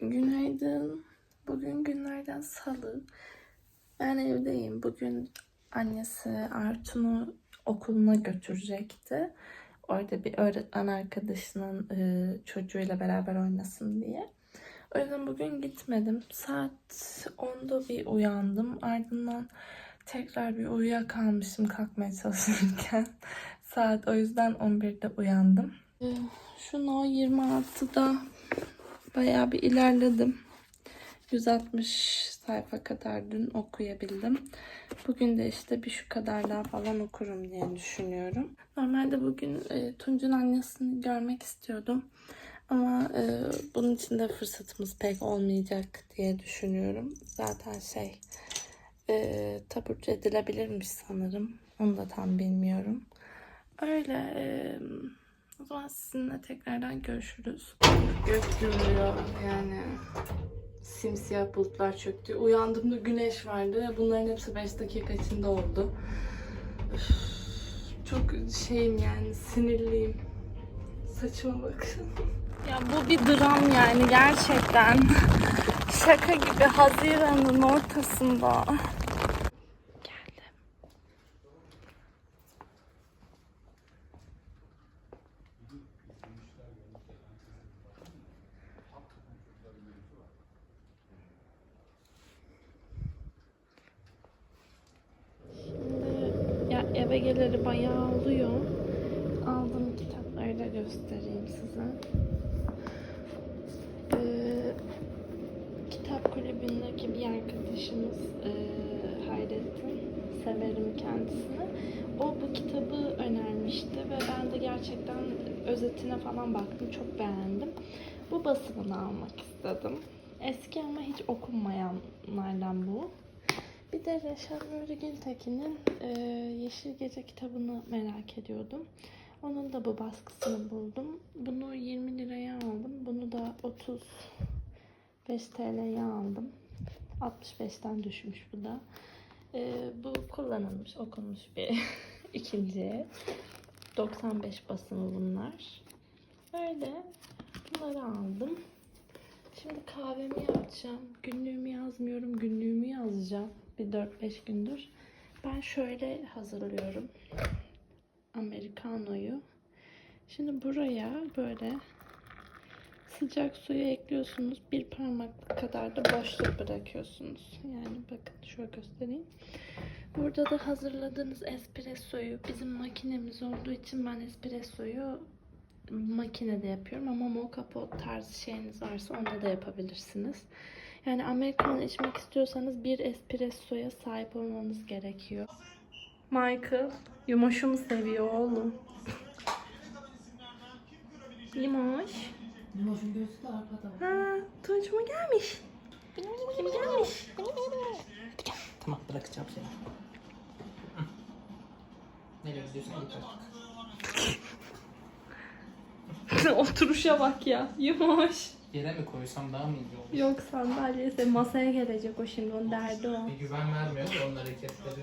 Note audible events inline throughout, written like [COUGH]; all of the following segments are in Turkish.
Günaydın. Bugün günlerden salı. Ben evdeyim. Bugün annesi Artun'u okuluna götürecekti. Orada bir öğretmen arkadaşının e, çocuğuyla beraber oynasın diye. O yüzden bugün gitmedim. Saat 10'da bir uyandım. Ardından tekrar bir uyuyakalmışım kalkmaya çalışırken. Saat o yüzden 11'de uyandım. E, Şunu 26'da bayağı bir ilerledim. 160 sayfa kadar dün okuyabildim. Bugün de işte bir şu kadar daha falan okurum diye düşünüyorum. Normalde bugün e, Tunç'un annesini görmek istiyordum. Ama e, bunun için de fırsatımız pek olmayacak diye düşünüyorum. Zaten şey e, taburcu edilebilirmiş sanırım. Onu da tam bilmiyorum. Öyle. E, o zaman sizinle tekrardan görüşürüz. Gök gürlüyor yani. Simsiyah bulutlar çöktü. Uyandığımda güneş vardı. Bunların hepsi 5 dakika içinde oldu. Üf, çok şeyim yani sinirliyim. Saçıma bakın. Ya bu bir dram yani gerçekten. [LAUGHS] Şaka gibi Haziran'ın ortasında. Geldim. Şimdi ya eve geleli bayağı oluyor. Aldığım kitapları da göstereyim size. Ee, kitap kulübündeki bir arkadaşımız e, Hayrettin. Severim kendisini. O bu kitabı önermişti ve ben de gerçekten özetine falan baktım. Çok beğendim. Bu basımını almak istedim. Eski ama hiç okunmayanlardan. Bir de Reşat Nuri Gültekin'in e, Yeşil Gece kitabını merak ediyordum. Onun da bu baskısını buldum. Bunu 20 liraya aldım. Bunu da 35 TL'ye aldım. 65'ten düşmüş bu da. E, bu kullanılmış, okunmuş bir [LAUGHS] ikinci. 95 basımı bunlar. Öyle. Bunları aldım. Şimdi kahvemi yapacağım. Günlüğümü yazmıyorum. Günlüğümü yazacağım. Bir 4-5 gündür. Ben şöyle hazırlıyorum. Americano'yu. Şimdi buraya böyle sıcak suyu ekliyorsunuz. Bir parmak kadar da boşluk bırakıyorsunuz. Yani bakın şöyle göstereyim. Burada da hazırladığınız espressoyu bizim makinemiz olduğu için ben espressoyu makinede yapıyorum ama mocha pot tarzı şeyiniz varsa onda da yapabilirsiniz. Yani Americano içmek istiyorsanız bir espressoya sahip olmanız gerekiyor. Michael Yumoş'u mu seviyor oğlum? Limoş. Limoşun gözü de arkada. Ha, Tunç mu gelmiş? Kim gelmiş? Tamam bırakacağım seni. Nereye gidiyorsun git artık. [LAUGHS] Oturuşa bak ya. Yumoş. Yere mi koysam daha mı iyi olur? Yok sandalyesi masaya gelecek o şimdi onun derdi o. Bir güven vermiyor da onun hareketleri.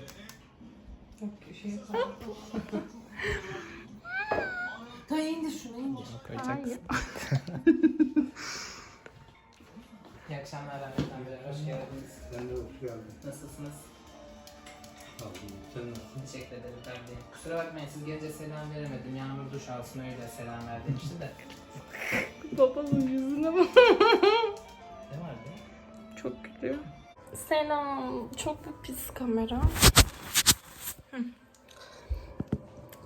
Yok şey [LAUGHS] Ta indir şunu indir. Hayır. İyi akşamlar Ahmet'ten beri hoş geldiniz. Ben de hoş geldin. Nasılsınız? Sağ olun. Sen nasılsın? Teşekkür ederim ben de. Kusura bakmayın siz gece selam veremedim. Yağmur duş alsın öyle selam ver demişti de. Babanın yüzüne bak. Ne vardı? Çok gülüyor. Selam. Çok bir pis kamera.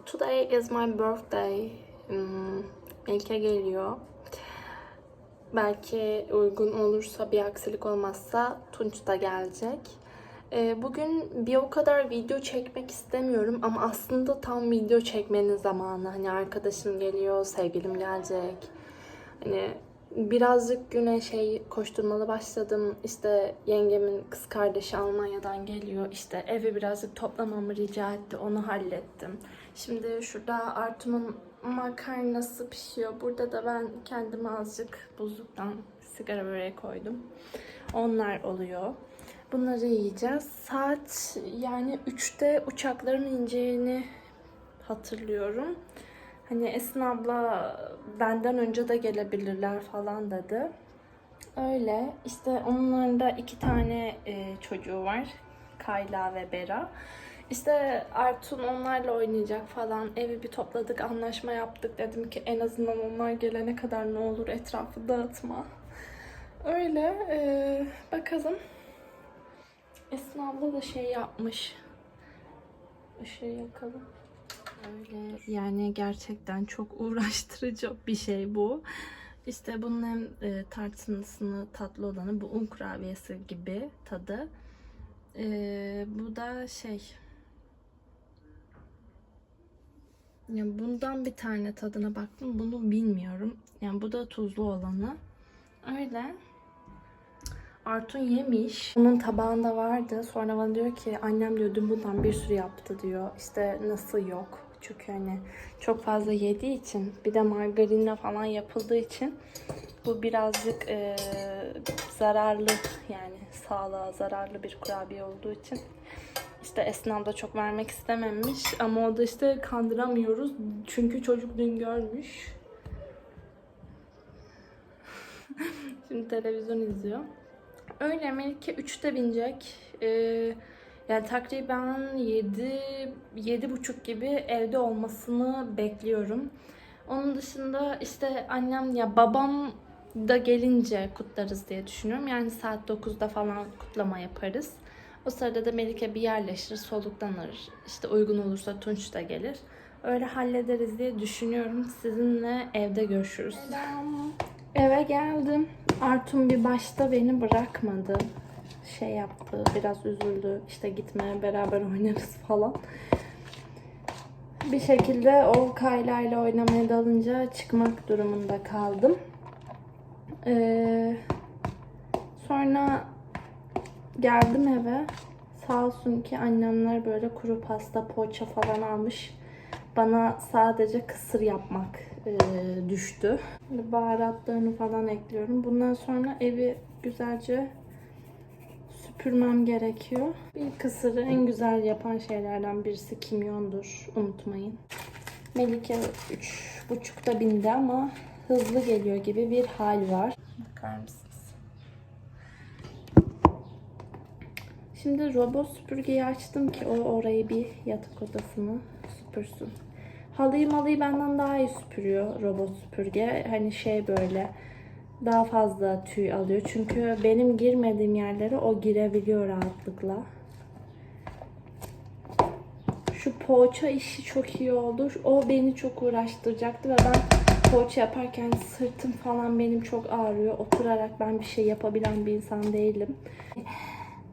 Today is my birthday. Hmm, Melike geliyor. Belki uygun olursa bir aksilik olmazsa Tunç da gelecek. Ee, Bugün bir o kadar video çekmek istemiyorum ama aslında tam video çekmenin zamanı. Hani arkadaşım geliyor, sevgilim gelecek. Hani birazcık güne şey koşturmalı başladım. İşte yengemin kız kardeşi Almanya'dan geliyor. İşte evi birazcık toplamamı rica etti. Onu hallettim. Şimdi şurada Artun'un makarnası pişiyor. Burada da ben kendime azıcık buzluktan sigara böreği koydum. Onlar oluyor. Bunları yiyeceğiz. Saat yani 3'te uçakların ineceğini hatırlıyorum. Hani Esin abla benden önce de gelebilirler falan dedi. Öyle. İşte onların da iki tane e, çocuğu var. Kayla ve Bera. İşte Artun onlarla oynayacak falan. Evi bir topladık, anlaşma yaptık. Dedim ki en azından onlar gelene kadar ne olur etrafı dağıtma. Öyle. e, bakalım. Esin abla da şey yapmış. Işığı yakalım. Öyle yani gerçekten çok [LAUGHS] uğraştırıcı bir şey bu. İşte bunun hem e, tarçınlısını tatlı olanı bu un kurabiyesi gibi tadı. E, bu da şey ya bundan bir tane tadına baktım. Bunu bilmiyorum. Yani bu da tuzlu olanı. Öyle. Artun yemiş. Onun tabağında vardı. Sonra bana diyor ki annem diyor dün bundan bir sürü yaptı diyor. İşte nasıl yok. Çünkü hani çok fazla yediği için bir de margarinle falan yapıldığı için bu birazcık eee, zararlı yani sağlığa zararlı bir kurabiye olduğu için işte Esnaf da çok vermek istememiş ama o da işte kandıramıyoruz çünkü çocuk dün görmüş. [LAUGHS] Şimdi televizyon izliyor. Öyle Melike 3'te binecek. Ee, yani takriben 7 yedi buçuk gibi evde olmasını bekliyorum. Onun dışında işte annem ya babam da gelince kutlarız diye düşünüyorum. Yani saat 9'da falan kutlama yaparız. O sırada da Melike bir yerleşir, soluklanır. İşte uygun olursa Tunç da gelir. Öyle hallederiz diye düşünüyorum. Sizinle evde görüşürüz. Eve geldim. Artun bir başta beni bırakmadı. Şey yaptı, biraz üzüldü. İşte gitme, beraber oynarız falan. Bir şekilde o Kayla ile oynamaya dalınca çıkmak durumunda kaldım. Ee, sonra geldim eve. Sağ olsun ki annemler böyle kuru pasta, poğaça falan almış. Bana sadece kısır yapmak e, düştü. Baharatlarını falan ekliyorum. Bundan sonra evi güzelce süpürmem gerekiyor. Bir kısırı en güzel yapan şeylerden birisi kimyondur. Unutmayın. Melike üç buçukta bindi ama hızlı geliyor gibi bir hal var. Bakar mısınız? Şimdi robot süpürgeyi açtım ki o orayı bir yatak odasını süpürsün. Halıyı malıyı benden daha iyi süpürüyor robot süpürge. Hani şey böyle daha fazla tüy alıyor. Çünkü benim girmediğim yerlere o girebiliyor rahatlıkla. Şu poğaça işi çok iyi oldu. O beni çok uğraştıracaktı ve ben poğaça yaparken sırtım falan benim çok ağrıyor. Oturarak ben bir şey yapabilen bir insan değilim.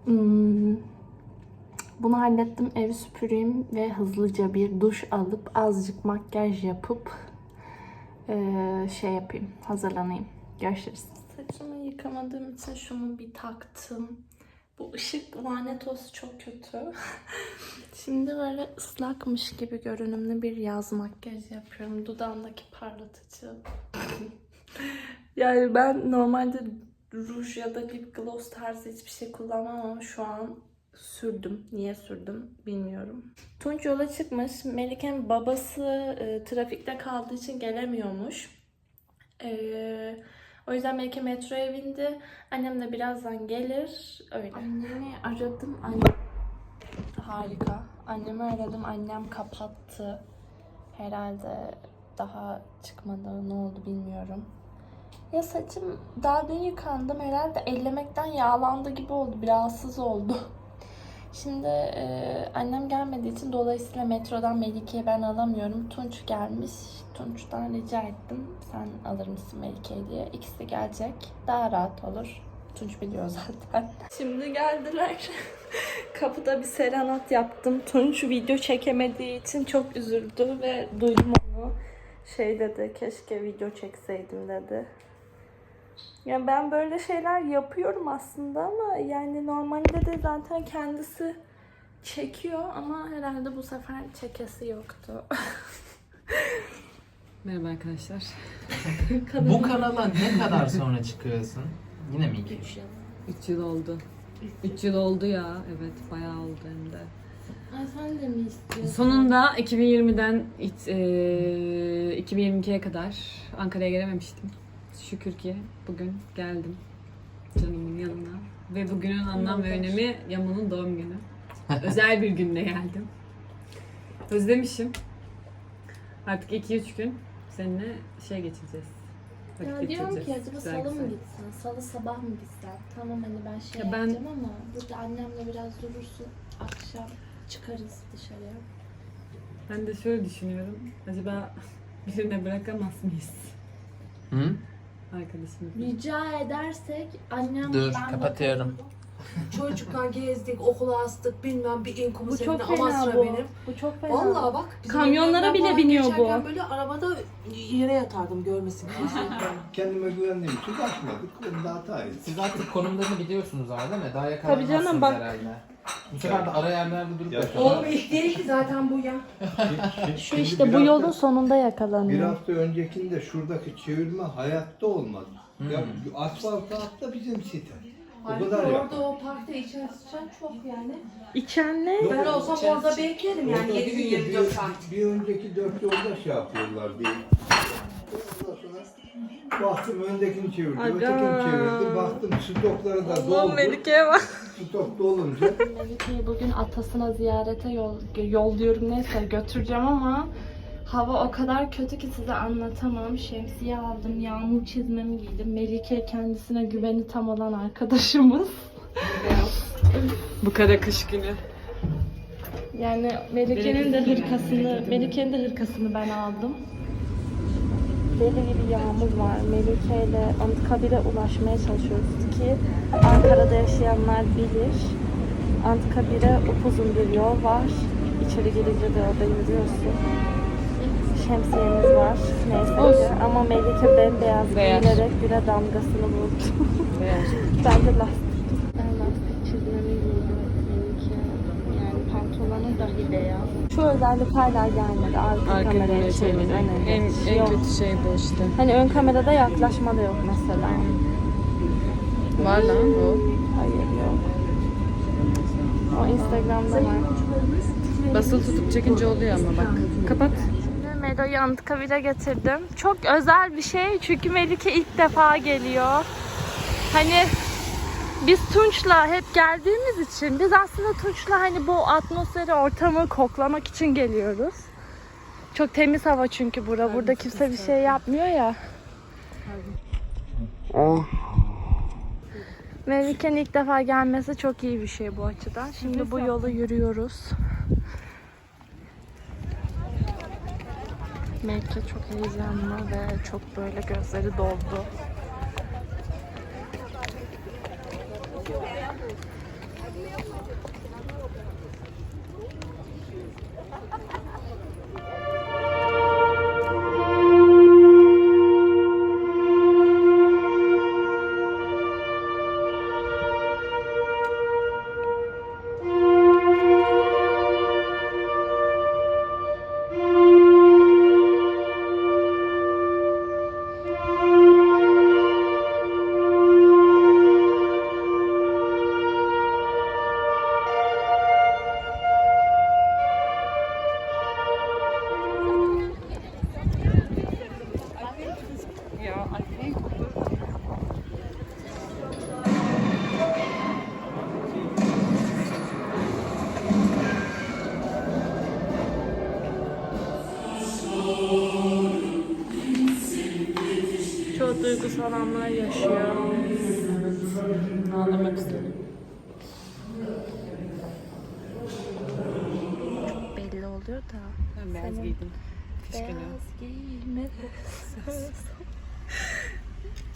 Hmm, bunu hallettim. Evi süpüreyim ve hızlıca bir duş alıp azıcık makyaj yapıp şey yapayım. Hazırlanayım. Görüşürüz. Saçımı yıkamadığım için şunu bir taktım. Bu ışık lanet olsun çok kötü. [LAUGHS] Şimdi böyle ıslakmış gibi görünümlü bir yaz makyaj yapıyorum. Dudağımdaki parlatıcı. [LAUGHS] yani ben normalde ruj ya da lip gloss tarzı hiçbir şey kullanmam ama şu an sürdüm. Niye sürdüm bilmiyorum. Tunç yola çıkmış. Melike'nin babası e, trafikte kaldığı için gelemiyormuş. E, o yüzden Melike metroya bindi. Annem de birazdan gelir. Öyle. Annemi aradım. Anne... Harika. Annemi aradım. Annem kapattı. Herhalde daha çıkmadı. Ne oldu bilmiyorum. Ya saçım daha dün yıkandım. Herhalde ellemekten yağlandı gibi oldu. Bir rahatsız oldu. Şimdi e, annem gelmediği için dolayısıyla metrodan Melike'yi ben alamıyorum. Tunç gelmiş. Tunç'tan rica ettim. Sen alır mısın Melike'yi diye. İkisi gelecek. Daha rahat olur. Tunç biliyor [LAUGHS] zaten. Şimdi geldiler. [LAUGHS] Kapıda bir serenat yaptım. Tunç video çekemediği için çok üzüldü ve duydum onu. Şey dedi, keşke video çekseydim dedi. Yani ben böyle şeyler yapıyorum aslında ama yani normalde de zaten kendisi çekiyor ama herhalde bu sefer çekesi yoktu. [LAUGHS] Merhaba arkadaşlar. [LAUGHS] Bu kanala ne kadar sonra çıkıyorsun? Yine mi iki? 3 yıl oldu. 3 yıl oldu ya. Evet bayağı oldu hem de. Ay sen de mi istiyorsun? Sonunda 2020'den it- eee, 2022'ye kadar Ankara'ya gelememiştim. Şükür ki bugün geldim. canımın yanına. Ve bugünün anlam ve önemi Yaman'ın doğum günü. [LAUGHS] Özel bir günde geldim. Özlemişim. Artık 2-3 gün seninle şey geçireceğiz. Vakit Ya diyorum ki acaba Güzel salı mı güzel. gitsen, salı sabah mı gitsen? Tamam hani ben şey Ya ben- yapacağım ama burada annemle biraz durursun. Akşam çıkarız dışarıya. Ben de şöyle düşünüyorum. Acaba [LAUGHS] birine bırakamaz mıyız? Hı? Arkadaşımı. Rica edersek annem Dur ben kapatıyorum. Çocuklar gezdik, okula astık, bilmem bir inkumu Bu çok fena bu. benim. Bu çok fena. Vallahi bak. bizim Kamyonlara evden bile falan biniyor bu. geçerken Böyle arabada yere yatardım görmesin kimse. [LAUGHS] Kendime güvendiğim için bakmadık. Ben de hataydı. Siz artık konumlarını biliyorsunuz var değil mi? Daha Tabii yakalanmazsınız canım, bak- herhalde. Bu sefer de ara yerlerde durup Ya- yaşamak. Oğlum ilk değil ki zaten bu ya. Şimdi Şu bir işte bu hafta- yolun sonunda Bir yakalanıyor. hafta öncekinde şuradaki çevirme hayatta olmadı. Ya asfalt atla bizim site. O Halbuki kadar ya. orada o parkta içen sıçan çok yani. İçen ne? Yok, Ben olsam içen orada beklerim yani Orada 7 gün değil de 24 saat. Bir, bir önceki dört yolda şey yapıyorlar diye. Ondan sonra baktım öndekini çevirdi, Aga. ötekini çevirdi. Baktım stokları da doldu. bak. Stok dolunca Melike'yi bugün atasına ziyarete yol, yolluyorum neyse götüreceğim ama hava o kadar kötü ki size anlatamam. Şemsiye aldım, yağmur çizmemi giydim. Melike kendisine güveni tam olan arkadaşımız. Bu kadar kış günü. Yani Melike'nin de hırkasını, Melike'nin de hırkasını ben aldım. Deli gibi yağmur var. Melike ile Anıtkabir'e ulaşmaya çalışıyoruz ki Ankara'da yaşayanlar bilir. Anıtkabir'e upuzun bir yol var. İçeri girince de orada yürüyorsun. Şemsiyemiz var. Neyse ki. Ama Melike bembeyaz Beyaz. giyinerek bire damgasını vurdu. [LAUGHS] ben de lastik. Ben lastik çizmemi giydim. Melike. Yani pantolonu dahi beyaz. Şu özellik hala gelmedi. Arka, Arka kameraya kameraya çevir. çevir. öne En, en Yok. kötü şey bu işte. Hani ön kamerada yaklaşma da yok mesela. Var lan bu. Hayır yok. O Instagram'da var. Basılı tutup çekince oluyor ama bak. Kapat. Melo'yu Anıtkabir'e getirdim. Çok özel bir şey çünkü Melike ilk defa geliyor. Hani biz Tunç'la hep geldiğimiz için biz aslında Tunç'la hani bu atmosferi, ortamı koklamak için geliyoruz. Çok temiz hava çünkü bura. Burada kimse bir şey yapmıyor ya. Melike'nin ilk defa gelmesi çok iyi bir şey bu açıdan. Şimdi bu yolu yürüyoruz. Melike çok heyecanlı ve çok böyle gözleri doldu. Çok duygusal anlar yaşıyor. Ağlamak istedim. Belli oluyor da. Ben beyaz Senin- giydim. Kış günü. Beyaz giyme [LAUGHS]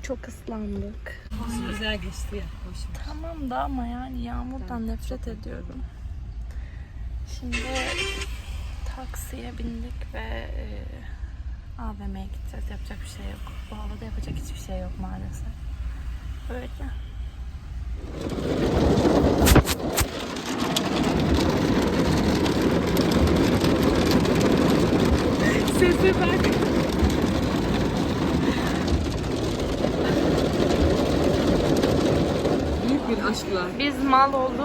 Çok ıslandık. Güzel geçti ya. Hoş. Tamam da ama yani yağmurdan nefret ediyorum. Şimdi taksiye bindik ve e, AVM'ye gideceğiz. Yapacak bir şey yok. Bu havada yapacak hiçbir şey yok maalesef. Böyle. Sese bak. Büyük bir aşkla. Biz mal olduğumuz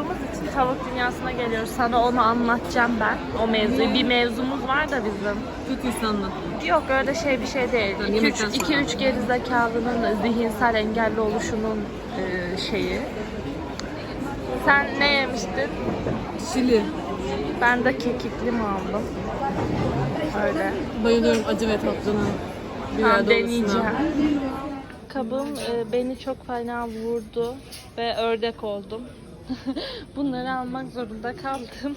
tavuk dünyasına geliyoruz. Sana onu anlatacağım ben. O mevzuyu. Bir mevzumuz var da bizim. Kötüyse anlat. Yok öyle şey bir şey değil. Yani yemekten sonra. 2-3 geri zekalının zihinsel engelli oluşunun e, şeyi. Sen ne yemiştin? Şili. Ben de kekikli mi aldım? Öyle. Bayılıyorum acı ve tatlına. Ben deneyeceğim. Kabım e, beni çok fena vurdu ve ördek oldum. [LAUGHS] Bunları almak zorunda kaldım.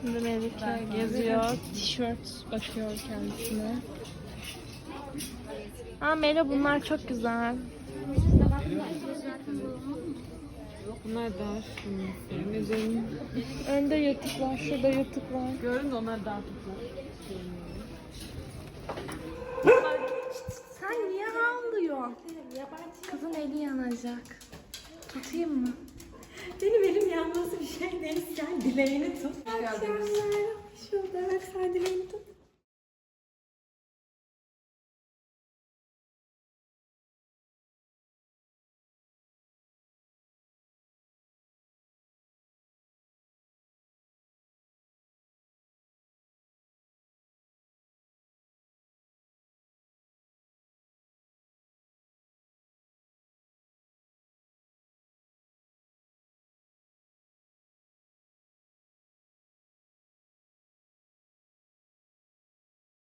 Şimdi Melike geziyor. Tişört bakıyor kendisine. Aa Melo bunlar çok güzel. Bunlar. Hmm, Benim Önde yırtık var, şurada yırtık var. Gördün de onlar daha tutlar. Sen niye ağlıyorsun? Kızın eli yanacak. Tutayım mı? Benim elim yanması bir şey değil. Sen dileğini tut. Şurada bak sen dileğini tut.